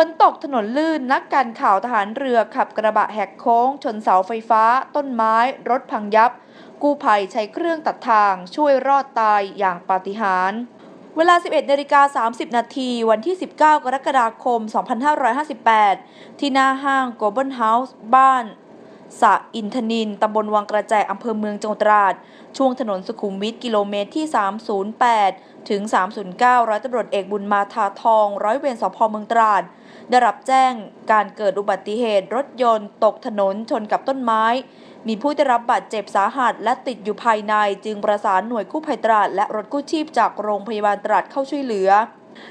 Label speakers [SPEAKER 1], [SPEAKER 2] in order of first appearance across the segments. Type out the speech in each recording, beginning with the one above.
[SPEAKER 1] ฝนตกถนนลื่นนักการข่าวทหารเรือขับกระบะแหกโค้ง ชนเสาไฟฟ้า ต้นไม้ รถพังยับ กู้ภัยใช้เครื่องตัดทาง ช่วยรอดตายอย่างปาฏิหาริย์เวลา 11นาฬิกา30 นาที วันที่ 19 กรกฎาคม 2558 ที่หน้าห้าง Global House บ้าน สะอินทนินตำบลวังกระแจอำเภอเมืองจังหวัดตราด ช่วงถนนสุขุมวิทกิโลเมตรที่ 308 ถึง 309 ร้อยตำรวจเอกบุญมาทาทอง ร้อยเวรสพเมืองตราด ได้รับแจ้งการเกิดอุบัติเหตุรถยนต์ ตกถนนชนกับต้นไม้ มีผู้ได้รับบาดเจ็บสาหัสและติดอยู่ภายใน จึงประสานหน่วยกู้ภัยตราดและรถกู้ชีพจากโรงพยาบาลตราดเข้าช่วยเหลือ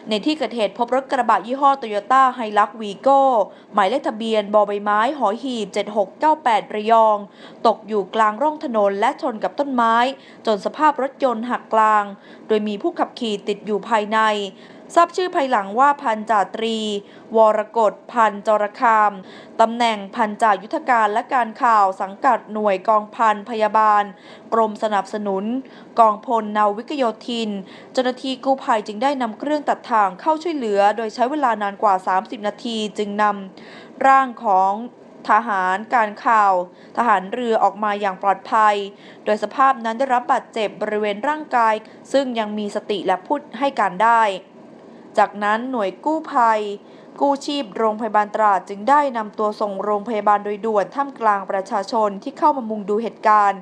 [SPEAKER 1] ในที่เกิดเหตุพบรถกระบะยี่ห้อโตโยต้าไฮลักวีโก้หมายเลขทะเบียนบอใบไม้หอหีบ 7698 ระยอง ตกอยู่กลางร่องถนนและชนกับต้นไม้ จนสภาพรถยนต์หักกลาง โดยมีผู้ขับขี่ติดอยู่ภายใน ทราบชื่อภายหลังว่าพันจ่าตรี วรกฎพันจรคามตำแหน่งพันจ่ายุทธการและการข่าวสังกัดหน่วยกองพันพยาบาล กรมสนับสนุน กองพลนาวิกโยธิน เจ้าหน้าที่กู้ภัยจึงได้นำเครื่องตัดทางเข้าช่วยเหลือ โดยใช้เวลานานกว่า 30 นาทีจึงนำร่างของทหารการข่าว ทหารเรือออกมาอย่างปลอดภัย โดยสภาพนั้นได้รับบาดเจ็บบริเวณร่างกาย ซึ่งยังมีสติและพูดให้การได้ จากนั้นหน่วยกู้ภัย กู้ชีพโรงพยาบาลตราดจึงได้นำตัวส่งโรงพยาบาลโดยด่วนท่ามกลางประชาชนที่เข้ามามุงดูเหตุการณ์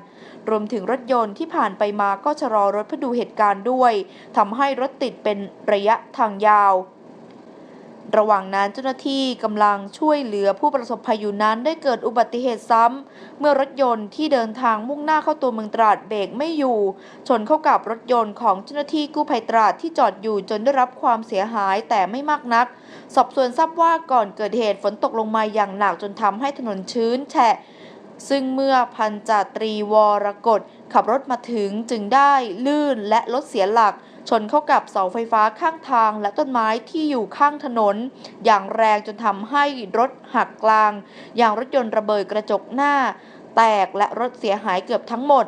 [SPEAKER 1] รวมถึงรถยนต์ที่ผ่านไปมาก็ชะลอรถเพื่อดูเหตุการณ์ด้วยทำให้รถติดเป็นระยะทางยาว ระหว่างนั้นเจ้าหน้าที่กำลังช่วยเหลือผู้ประสบภัยอยู่นั้นได้เกิดอุบัติเหตุซ้ำ เมื่อรถยนต์ที่เดินทางมุ่งหน้าเข้าตัวเมืองตราดเบรกไม่อยู่ ชนเข้ากับรถยนต์ของเจ้าหน้าที่กู้ภัยตราดที่จอดอยู่จนได้รับความเสียหายแต่ไม่มากนัก สอบสวนทราบว่าก่อนเกิดเหตุฝนตกลงมาอย่างหนักจนทำให้ถนนชื้นแฉะซึ่งเมื่อพันจาตรีวรกฎขับรถมาถึงจึงได้ลื่นและรถเสียหลัก ชนเข้ากับเสาไฟฟ้าข้างทางและต้นไม้ที่อยู่ข้างถนน อย่างแรงจนทำให้รถหักกลาง อย่างรถยนต์ระเบิดกระจกหน้า แตกและรถเสียหายเกือบทั้งหมด